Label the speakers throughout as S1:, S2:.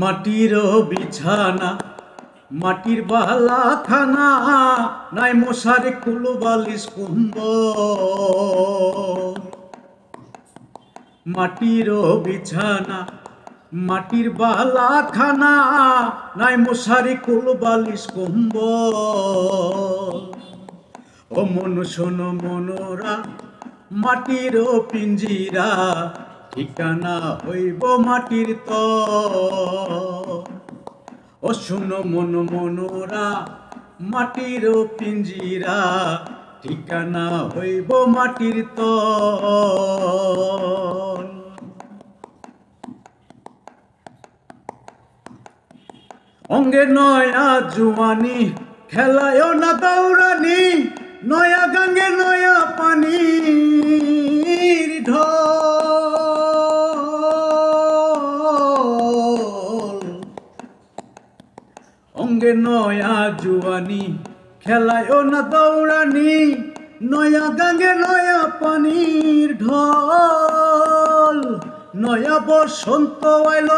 S1: মাটির বিছানা, মাটির বালা খানা নাই মশারি কুলো বালিশ কুম্ব মাটির বিছানা, মাটির বালা খানা নাই মশারি কুলো বালিশ কুম্ব ও মন শোনো মনোরা, মাটির পিঞ্জিরা ঠিকানা হইব মাটির ত ও শুনো মন মনোরা, মাটির পিঞ্জিরা, ঠিকানা হইব মাটির ত অঙ্গে নয়া জুয়ানি খেলায় না দৌড়ানি, নয়া গাঙ্গে নয়া পানি। অঙ্গে নয়া জুয়ানি খেলায় না দৌড়ানি, নয়া গাঙ্গে, নয়া পানির ঢল। নয়া বসন্ত আইল,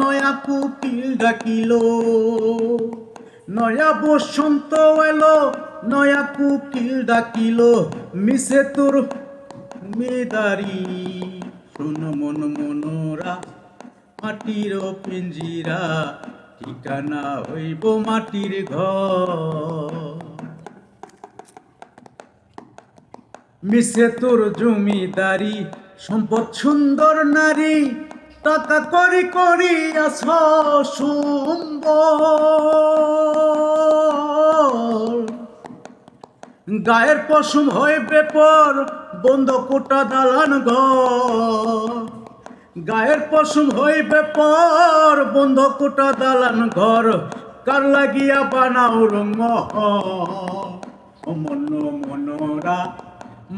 S1: নয়া কুকিল ডাকিল। নয়া বসন্ত আইল, নয়া কুকিল ডাকিল। মিশে তোর মেদারি, শোন মন মনোরা, মাটির পিঞ্জিরা ঠিকানা হইব মাটির ঘর। মিশে তোর জমিদারি, সম্পদ সুন্দর নারী, টাকা করি করি আস গায়ের পশুম হয় বেপর, বন্ধ কোটা দালান ঘর। গায়ের পশম হয় বেপর বন্ধ কোটা দালান ঘর, কার লাগিয়া বানাও রঙ মন, মনোরা,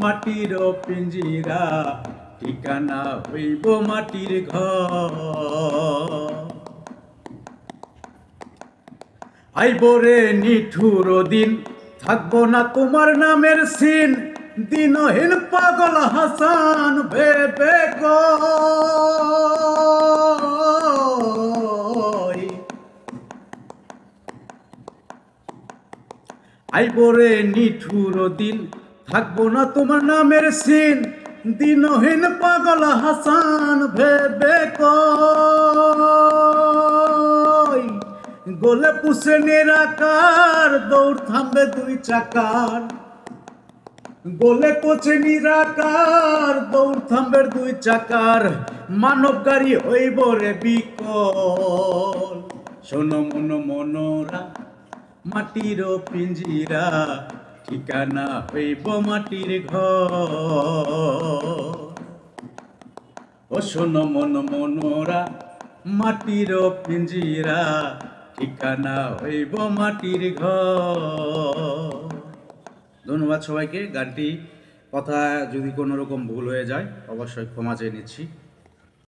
S1: মাটির পিঞ্জিরা, ঠিকানা হইব মাটির ঘর। আইব রে নিঠুর দিন, থাকব না তোমার নামের সিন। দিনহীন পাগল হাসান ভেবে গই আইব রে নিঠুর দিন থাকব না তোমার নামের সিন। দিনহীন পাগল হাসান ভেবে গোলে পুষে নিরাকার, দৌড় থামবে দুই চাকার। গোলে কোচে নিরাকার দৌড় থামবে দুই চাকার, মানব গাড়ি হইব রে বিকল। শোনো, মন, মনোরা, মাটির পিঞ্জিরা, ঠিকানা হইব মাটির ঘর। ও শোনো, মন, মনোরা, মাটির পিঞ্জিরা, ঠিকানা হইব মাটির ঘর। ধন্যবাদ সবাইকে। গানটি কথা যদি কোনো রকম ভুল হয়ে যায় অবশ্যই ক্ষমা চেয়ে নিচ্ছি।